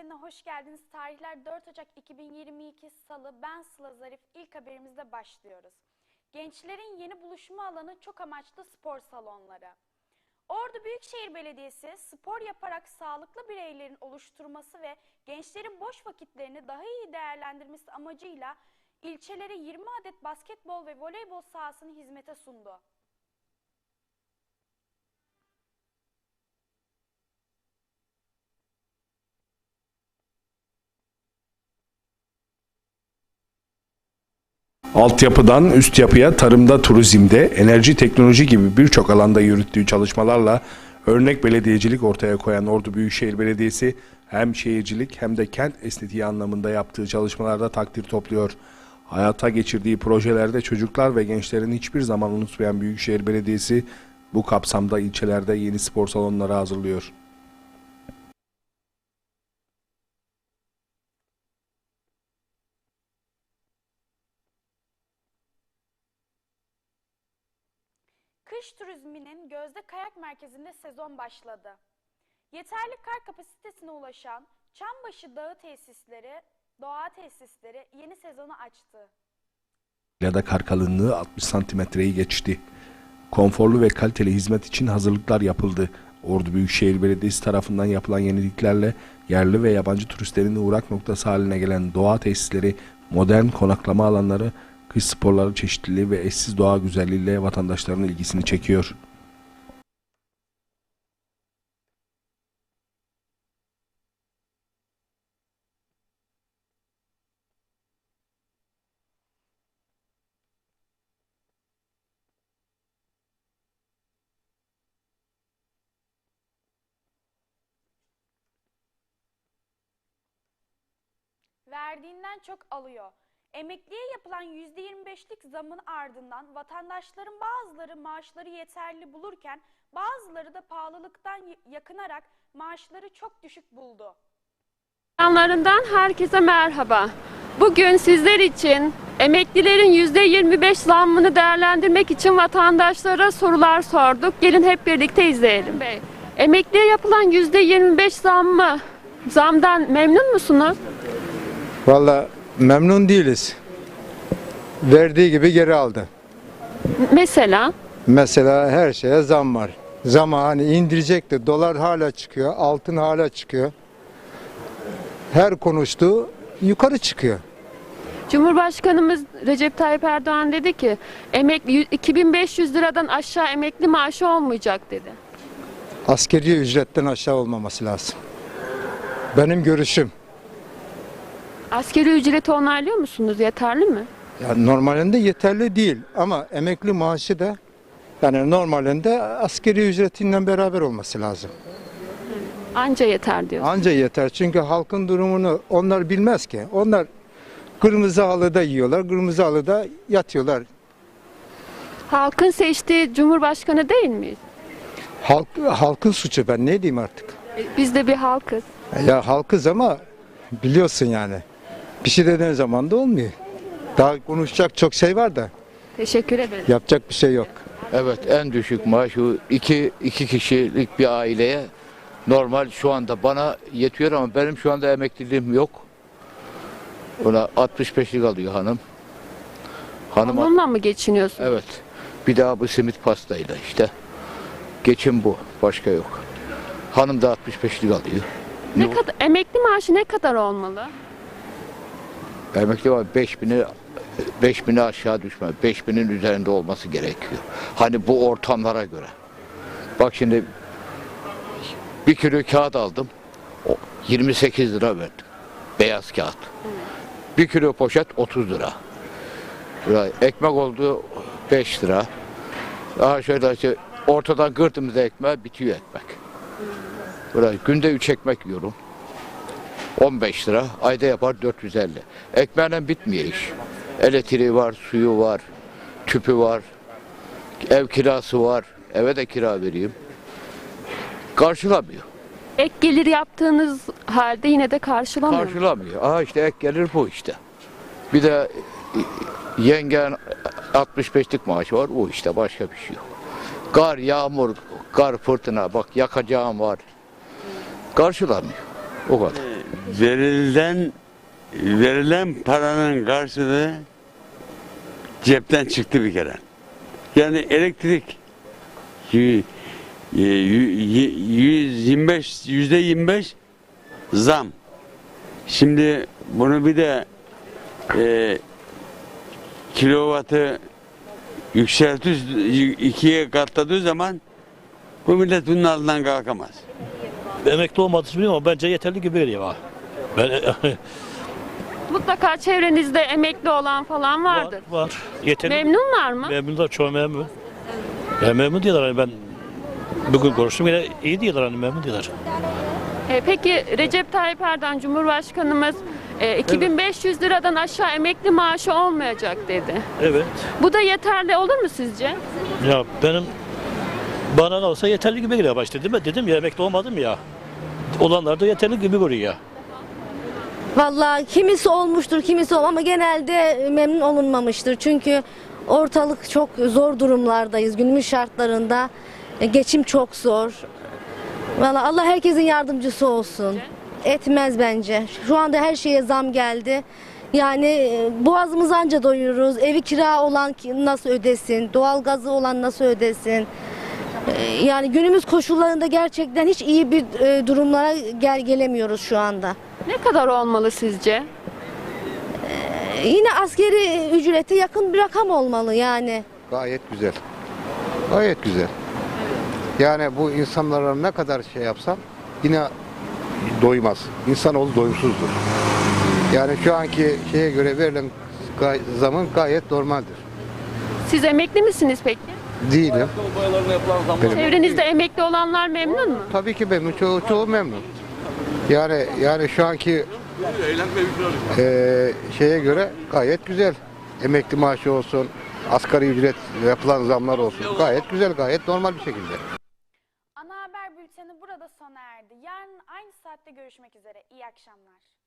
Bülteni'ne hoş geldiniz. Tarihler 4 Ocak 2022 Salı. Ben Sıla Zarif. İlk haberimizde başlıyoruz. Gençlerin yeni buluşma alanı çok amaçlı spor salonları. Ordu Büyükşehir Belediyesi spor yaparak sağlıklı bireylerin oluşturması ve gençlerin boş vakitlerini daha iyi değerlendirmesi amacıyla ilçelere 20 adet basketbol ve voleybol sahasını hizmete sundu. Altyapıdan üst yapıya, tarımda, turizmde, enerji, teknoloji gibi birçok alanda yürüttüğü çalışmalarla örnek belediyecilik ortaya koyan Ordu Büyükşehir Belediyesi hem şehircilik hem de kent estetiği anlamında yaptığı çalışmalarda takdir topluyor. Hayata geçirdiği projelerde çocuklar ve gençlerin hiçbir zaman unutmayan Büyükşehir Belediyesi bu kapsamda ilçelerde yeni spor salonları hazırlıyor. Kış turizminin Gözde Kayak Merkezi'nde sezon başladı. Yeterli kar kapasitesine ulaşan Çambaşı Dağı tesisleri, doğa tesisleri yeni sezonu açtı. ya da kar kalınlığı 60 santimetreyi geçti. Konforlu ve kaliteli hizmet için hazırlıklar yapıldı. Ordu Büyükşehir Belediyesi tarafından yapılan yeniliklerle yerli ve yabancı turistlerin uğrak noktası haline gelen doğa tesisleri, modern konaklama alanları, kış sporları çeşitliliği ve eşsiz doğa güzelliğiyle vatandaşların ilgisini çekiyor. Verdiğinden çok alıyor. Emekliye yapılan %25'lik zamın ardından vatandaşların bazıları maaşları yeterli bulurken bazıları da pahalılıktan yakınarak maaşları çok düşük buldu. Ekranlarından herkese merhaba. Bugün sizler için emeklilerin %25 zammını değerlendirmek için vatandaşlara sorular sorduk. Gelin hep birlikte izleyelim. Bey, emekliye yapılan %25 zammı, zamdan memnun musunuz? Valla memnun değiliz. Verdiği gibi geri aldı. Mesela Mesela her şeye zam var. Zam hani indirecekti. Dolar hala çıkıyor. Altın hala çıkıyor. Her konuştuğu yukarı çıkıyor. Cumhurbaşkanımız Recep Tayyip Erdoğan dedi ki emekli 2500 liradan aşağı emekli maaşı olmayacak dedi. Askeri ücretten aşağı olmaması lazım. Benim görüşüm. Askeri ücreti onaylıyor musunuz? Yeterli mi? Ya normalinde yeterli değil ama emekli maaşı da yani normalinde askeri ücretinden beraber olması lazım. Anca yeter diyor. Anca yeter çünkü halkın durumunu onlar bilmez ki. Onlar kırmızı halıda yiyorlar, kırmızı halıda yatıyorlar. Halkın seçtiği Cumhurbaşkanı değil miyiz? Halk, halkın suçu ben ne diyeyim artık. E, Biz de bir halkız. Ya halkız ama biliyorsun yani. Bir şey dediğin zaman da olmuyor. Daha konuşacak çok şey var da Teşekkür ederim. yapacak bir şey yok. Evet en düşük maaş şu iki, iki kişilik bir aileye normal şu anda bana yetiyor ama benim şu anda emekliliğim yok. Ona 65'lik alıyor hanım. Hanım Onunla mı geçiniyorsun? evet. Bir daha bu simit pastayla işte. Geçim bu. Başka yok. Hanım da 65'lik alıyor. Ne Ne kadar emekli maaşı ne kadar olmalı? Emekli var 5000'i 5000'i aşağı düşmez. 5000'in üzerinde olması gerekiyor. Hani bu ortamlara göre. Bak şimdi bir kilo kağıt aldım. O 28 lira verdim. Beyaz kağıt. Bir kilo poşet 30 lira. Ekmek oldu 5 lira. Daha şöyle işte ortadan kırdığımız ekmeğe bitiyor ekmek. Böyle günde 3 ekmek yiyorum. 15 lira. Ayda yapar 450. Ekmeğiyle bitmiyor iş. Elektriği var, suyu var, tüpü var, ev kirası var. Eve de kira vereyim. Karşılamıyor. Ek gelir yaptığınız halde yine de karşılamıyor. Karşılamıyor. Aha işte ek gelir bu işte. Bir de e, yengen 65'lik maaşı var. O işte başka bir şey yok. Kar, yağmur, kar, fırtına bak yakacağım var. Karşılamıyor. O kadar. Verilen verilen paranın karşılığı cepten çıktı bir kere. Yani elektrik y- y- y- 125 yüzde 25 zam. Şimdi bunu bir de e, kilovatı yükseltü ikiye katladığı zaman bu millet bunun altından kalkamaz. Emekli olmadığını biliyorum ama bence yeterli gibi geliyor bana. Ben, Mutlaka çevrenizde emekli olan falan vardır. var, var. Yeterli. Memnunlar mı? Memnunlar, çoğu memnun. Ya memnun diyorlar hani ben bugün konuştum yine iyi diyorlar hani memnun diyorlar. E, peki Recep Tayyip Erdoğan Cumhurbaşkanımız e, 2500 liradan aşağı emekli maaşı olmayacak dedi. Evet. Bu da yeterli olur mu sizce? Ya benim bana kalsa yeterli gibi geliyor başta değil mi? Dedim ya emekli olmadım ya. Olanlar da yeterli gibi görüyor. Vallahi kimisi olmuştur, kimisi ol ama genelde memnun olunmamıştır. Çünkü ortalık çok zor durumlardayız. Günümüz şartlarında E, geçim çok zor. Vallahi Allah herkesin yardımcısı olsun. Etmez bence. Şu anda her şeye zam geldi. Yani e, boğazımızı anca doyururuz. Evi kira olan nasıl ödesin? Doğalgazı olan nasıl ödesin? E, Yani günümüz koşullarında gerçekten hiç iyi bir e, durumlara gel gelemiyoruz şu anda. Ne kadar olmalı sizce? Yine askeri ücrete yakın bir rakam olmalı yani. Gayet güzel. Gayet güzel. Yani bu insanlara ne kadar şey yapsam yine doymaz. İnsanoğlu doyumsuzdur. Yani şu anki şeye göre verilen zamın gayet normaldir. Siz emekli misiniz peki? Değilim. Benim, Çevrenizde emekli olanlar memnun mu? tabii ki memnun. Çoğu, çoğu memnun. Yani yani şu anki eee, şeye göre gayet güzel. Emekli maaşı olsun, asgari ücret yapılan zamlar olsun. Gayet güzel, gayet normal bir şekilde. Ana haber bülteni burada sona erdi. Yarın aynı saatte görüşmek üzere. İyi akşamlar.